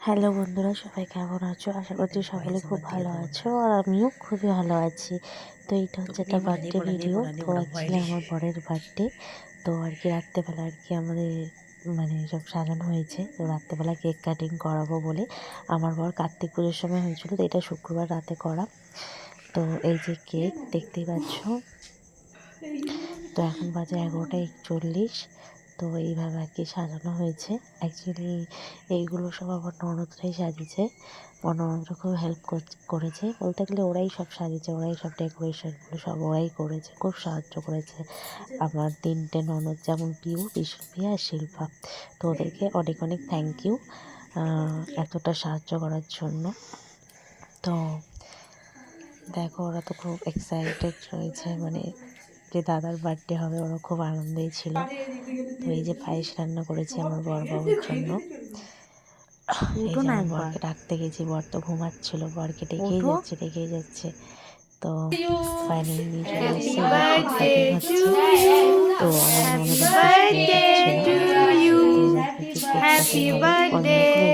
Hello বন্ধুরা সবাই কেমন আছো? আশা করছি সকলে খুব ভালো আছো আর আমিও খুবই ভালো আছি। তো এইটা হচ্ছে একটা বার্থডে ভিডিও তো অ্যাকচুয়ালি আমার বরের বার্থডে তো আর কি রাত্রেবেলা আর কি আমাদের মানে সব সাজানো হয়েছে। তো রাত্রেবেলা কেক কাটিং করাবো বলে আমার বর কার্তিক পুজোর সময় হয়েছিল তো এটা শুক্রবার রাতে করা। তো এই যে কেক দেখতেই পাচ্ছ। তো এখন বাজে এগারোটা একচল্লিশ। তো এইভাবে আর কি সাজানো হয়েছে। অ্যাকচুয়ালি এইগুলো সব আমার ননদরাই সাজিয়েছে। আমার ননদরা খুব হেল্প করেছে। বলতে গেলে ওরাই সব সাজিয়েছে, ওরাই সব ডেকোরেশনগুলো সব ওরাই করেছে, খুব সাহায্য করেছে। আমার তিনটে ননদ যেমন পিউ, বিষ্ণুপ্রিয়া আর শিল্পা। তো ওদেরকে অনেক অনেক থ্যাংক ইউ এতটা সাহায্য করার জন্য। তো দেখো ওরা তো খুব এক্সাইটেড রয়েছে মানে যে দাদার বার্থডে হবে ওরা খুব আনন্দেই ছিল। তো এই যে পায়েস রান্না করেছি আমার বর বাবুর জন্য। এই যে আমার বরকে ডাকতে গেছি বর তো ঘুমাচ্ছিল বরকে ডেকেই যাচ্ছে ডেকেই যাচ্ছে। তো ফাইনালি নিয়ে চলে এসেছি তো আমার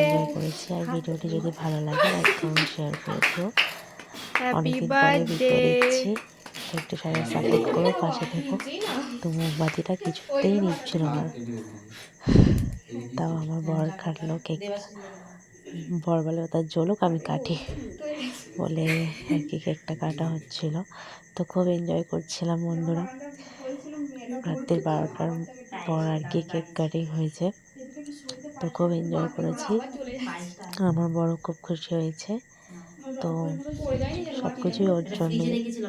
এনজয় করেছি। আর ভিডিওটি যদি ভালো লাগে লাইক কমেন্ট শেয়ার করে দিও। অনেকদিন পরে ভিডিও দেখছি। একটু সবাই সাপোর্ট করো পাশে থেকো। তো মোমবাতিটা কিছুতেই নিচ্ছিল না। তাও আমার বর কাটলো কেকটা বর বলে তার জ্বলুক, আমি কাটি। বলে আর কি কেকটা কাটা হচ্ছিল। তো খুব এনজয় করছিলাম বন্ধুরা। রাত্রির বারোটার পর আর কি কেক কাটিং হয়েছে। তো খুব এনজয় করেছি। আমার বড় খুব খুশি হয়েছে। তো সব কিছুই ওর জন্য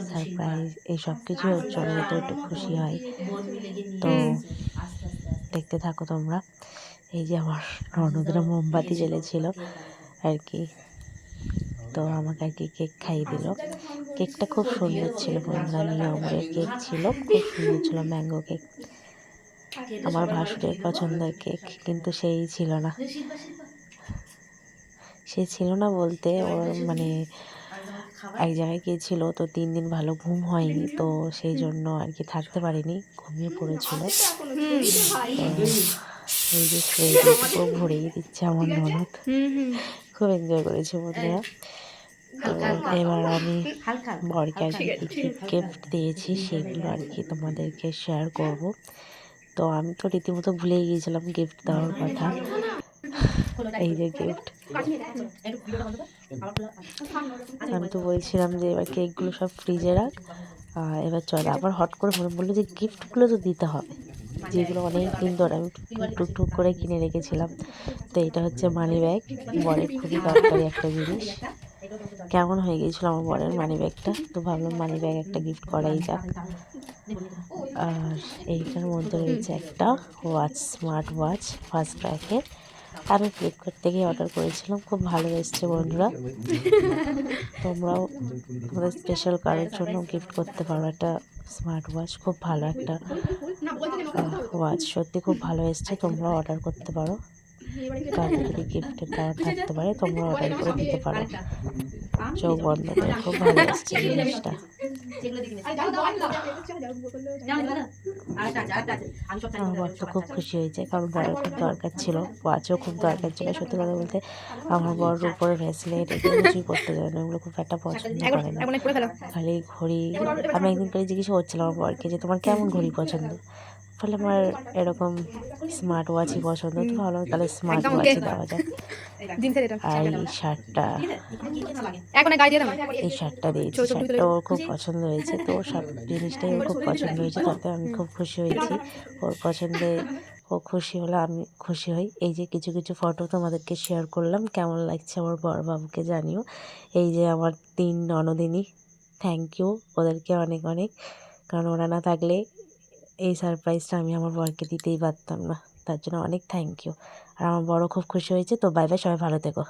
সারপ্রাইজ এই সব কিছুই ওর জন্য তো একটু খুশি হয়। তো দেখতে থাকো তোমরা। এই যে আমার ননদরা মোমবাতি জ্বেলেছিল আর কি। তো আমাকে আর কি কেক খাইয়ে দিল। কেকটা খুব সুন্দর ছিল বন্ধুরা নিয়ে নিয়মের কেক ছিল। খুব সুন্দর ছিল ম্যাঙ্গো কেক আমার ভাসুরের পছন্দের কেক কিন্তু সেই ছিল না। সে ছিল না বলতে ওর মানে এক জায়গায় গিয়েছিল তো তিন দিন ভালো ঘুম হয়নি তো সেই জন্য আর কি থাকতে পারিনি ঘুমিয়ে পড়েছিল। এই যে পুরো দিচ্ছে আমার ননদ। খুব এনজয় করেছে বন্ধুরা। তো এবার আমি বরকে আর কি গিফট দিয়েছি সেগুলো আর কি তোমাদেরকে শেয়ার করব। তো আমি তো রীতিমতো ভুলেই গিয়েছিলাম গিফট দেওয়ার কথা। এই যে গিফট আমি তো বলছিলাম যে এবার কেকগুলো সব ফ্রিজে রাখ। এবার চল আবার হট করে মনে বলল যে গিফটগুলো তো দিতে হবে। যেগুলো অনেক দিন ধরে আমি টুকটুক করে কিনে রেখেছিলাম। তো এটা হচ্ছে মানি ব্যাগ বরের খুবই দরকারি একটা জিনিস। কেমন হয়ে গিয়েছিল আমার বরের মানি ব্যাগটা তো ভাবলাম মানি ব্যাগ একটা গিফট করাই যাক। আর এইটার মধ্যে রয়েছে একটা ওয়াচ স্মার্ট ওয়াচ ফার্স্ট ব্র্যাকের আমি ফ্লিপকার্ট থেকেই অর্ডার করেছিলাম। খুব ভালো এসছে বন্ধুরা। তোমরাও তোমাদের স্পেশাল কারের জন্য গিফট করতে পারো একটা স্মার্ট ওয়াচ খুব ভালো একটা ওয়াচ সত্যি খুব ভালো এসছে। তোমরাও অর্ডার করতে পারো। যদি গিফটের দেওয়া থাকতে পারে। তোমরা অর্ডার করে দিতে পারো। চোখ বন্ধ করে, খুব ভালো এসছে জিনিসটা। আমার বর তো খুব খুশি হয়েছে কারণ বরের খুব দরকার ছিল ওয়াচও খুব দরকার ছিল সত্যি কথা বলতে। আমার বর উপরে ব্রেসলেট এগুলো কিছুই করতে যায় না ওগুলো খুব একটা পছন্দ করে না। খালি ঘড়ি আমি একদিন করে জিজ্ঞেস করছিলাম আমার বরকে যে তোমার কেমন ঘড়ি পছন্দ? ফলে আমার এরকম স্মার্ট ওয়াচই পছন্দ। তো ভালো তাহলে স্মার্ট ওয়াচই দেওয়া যায় আর এই শার্টটা। এই শার্টটা দিয়েছি। শার্টটা ওর খুব পছন্দ হয়েছে। তো সব জিনিসটাই ওর খুব পছন্দ হয়েছে তাতে আমি খুব খুশি হয়েছি। ওর পছন্দে ও খুশি হলে আমি খুশি হই। এই যে কিছু কিছু ফটো তোমাদেরকে শেয়ার করলাম। কেমন লাগছে আমার বড় বাবুকে জানিও। এই যে আমার তিন ননদিনী থ্যাংক ইউ ওদেরকে অনেক অনেক। কারণ ওরা না থাকলে এই সারপ্রাইজটা আমি আমার বরকে দিতেই পারতাম না। তার জন্য অনেক থ্যাংক ইউ আর আমার বড় খুব খুশি হয়েছে। তো বাই বাই সবাই ভালো থেকো।